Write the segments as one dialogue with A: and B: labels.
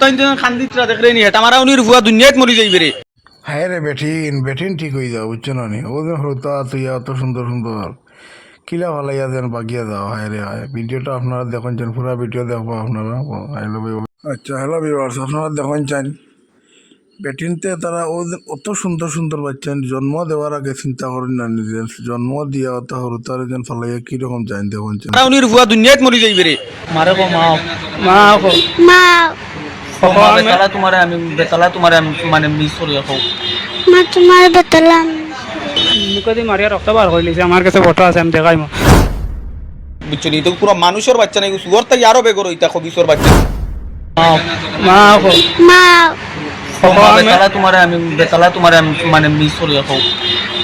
A: হুতাইন যেন খান্দিতরা দেখরে নি হেটা মারা উনির ভুয়া দুনিয়াত মরি যাইবে রে
B: হ্যাঁ রে বেঠিন বেঠিন ঠিক হয়ে যাও বুঝছ না নি ও হতা তুইয়া অত সুন্দর সুন্দর কিলা ভালাইয়া যেন বাগিয়া যাও হায় রে হায় ভিডিওটা আপনারা দেখুন চান পুরা ভিডিও দেখব আপনারা হ্যালো আচ্ছা হ্যালো ভিউয়ার্স আপনারা দেখুন চান বেটিনতে তারা অত সুন্দর সুন্দর বাচ্চা জন্ম দেওয়ার আগে চিন্তা করেন না নিজে জন্ম দিয়া অত সরু তার যেন ফালাইয়া কীরকম
A: উনির ভুয়া দুনিয়াত মরি যাইবে রে মারে কো মা মা
C: মা
A: মা বেতালা তোমারে আমি বেতালা তোমারে আমি মানে মিস করি রাখো
C: মা তোমার বেতলাম
D: মুখে মারিয়া রক্ত বার করে লিছে আমার কাছে ফটো আছে আমি দেখাই
A: বুঝছ তো পুরো মানুষের বাচ্চা নাই সুগর তাই আরও বেগর হইতা খবিসর বাচ্চা।
D: মা
C: মা।
A: মা তোমারে আমি বেতালা তোমারে আমি মানে মিস করি রাখো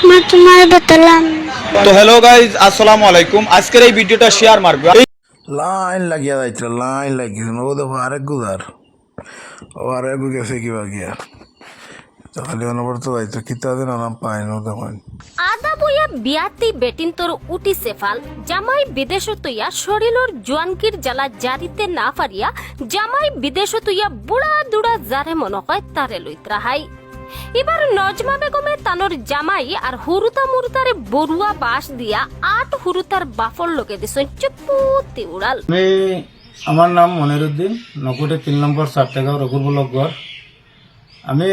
C: মা তোমার বেতলাম
A: তো হ্যালো গাইজ আসসালামু আলাইকুম। আজকের এই ভিডিওটা শেয়ার মারবে।
B: লাইন লাগিয়া যাইছিল লাইন লাগিয়েছে ও দেখো আরেক গুজার অনবরত যাইতো কিতা দিন আরাম পায় না দেখুন।
E: আদা বইয়া বিয়াতি বেটিন তোর উটি সেফাল জামাই বিদেশ তুইয়া শরীরর জোয়ানকির জ্বালা জারিতে না পারিয়া জামাই বিদেশ তুইয়া বুড়া দুড়া যারে মনে হয় তারে লইত্রা হাই এবার নজমা বেগমে তানোর জামাই আর হুরুতা মুরুতারে বড়ুয়া বাস দিয়া আট হুরুতার বাফর লোকে দিছ চুপুতি উড়াল
F: আমার নাম মনিরুদ্দিন নকুটে তিন নম্বর সাতটাগাঁও রঘুরবলক গড় আমি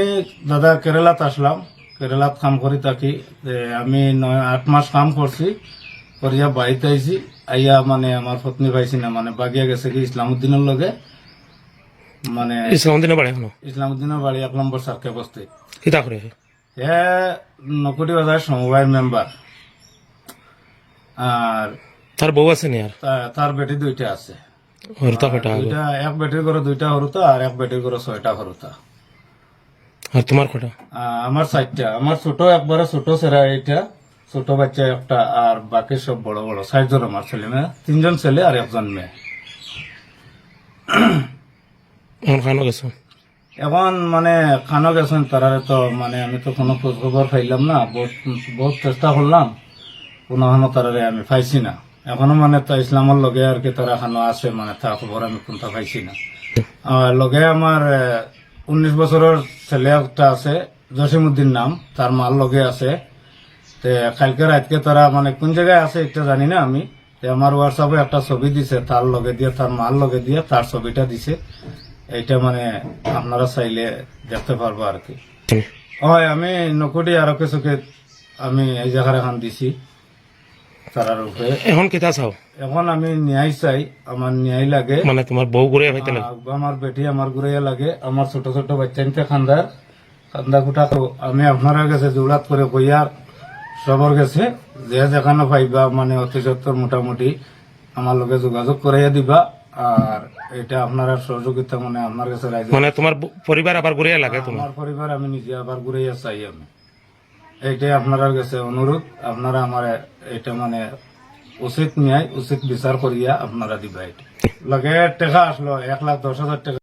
F: দাদা কেরালাত আসলাম কেরালাত কাম করি থাকি আমি নয় আট মাস কাম করছি করিয়া বাড়িতে আইছি আইয়া মানে আমার পত্নী পাইছি না মানে বাগিয়া গেছে কি ইসলামুদ্দিনের লগে। মানে
G: ইসলামদিনে বাড়ি
F: ইসলামুদ্দিনের বাড়ি এক নম্বর সার্কে বস্তি এ নকুটি বাজার সমবায় মেম্বার। আর
G: তার বউ আছে নি আর?
F: তার বেটি দুইটা আছে।
G: হরতা কটা
F: দুইটা এক বেটির করে দুইটা হরুতা আর এক বেটির করে ছয়টা হরুতা।
G: আর তোমার কটা
F: আমার চারটা। আমার ছোট একবারে ছোট ছেলে এইটা ছোট বাচ্চা একটা আর বাকি সব বড় বড়। চারজন আমার ছেলে মেয়ে তিনজন ছেলে আর একজন মেয়ে।
G: এখন খানো গেছো?
F: এখন মানে খানো গেছেন তারারে তো মানে আমি তো কোনো খোঁজ খবর পাইলাম না বহুত বহুত চেষ্টা করলাম কোনো তারারে আমি পাইছি না। এখনও মানে তা ইসলামের লগে আর কি তারা খানো আছে মানে তা খবর আমি কোনটা পাইছি না। লগে আমার উনিশ বছরের ছেলে একটা আছে জসিমুদ্দিন নাম তার মার লগে আছে। তে কালকে রাতকে তারা মানে কোন জায়গায় আছে এটা জানি না আমি। তে আমার হোয়াটসঅ্যাপে একটা ছবি দিছে তার লগে দিয়ে তার মার লগে দিয়ে তার ছবিটা দিছে। এইটা মানে আপনারা চাইলে দেখতে পারব আর কি। হয় আমি নকুটি আরও কিছুকে আমি এই জায়গার এখন দিছি। উপরে
G: এখন কিতা চাও।
F: এখন আমি ন্যায় চাই আমার ন্যায় লাগে।
G: মানে তোমার বউ পাইতে লাগে
F: আমার বেটি আমার লাগে। আমার ছোট ছোট বাচ্চানিতে খান্দার খান্দা কুটা তো আমি আপনার কাছে জোড়াত করে কইয়ার সবর গেছে যে যেখানে পাইবা মানে অতি সত্তর মোটামুটি আমার লগে যোগাযোগ করাইয়া দিবা। আর এটা আপনার সহযোগিতা মানে আপনার কাছে
G: মানে তোমার পরিবার আবার ঘুরে লাগে তোমার
F: পরিবার আমি নিজে আবার ঘুরাইয়া চাই আমি। এইটাই আপনার কাছে অনুরোধ। আপনারা আমার এটা মানে উচিত ন্যায়, উচিত বিচার করিয়া আপনারা দিবা এটা। লগে টাকা আসলো, এক লাখ দশ হাজার টাকা।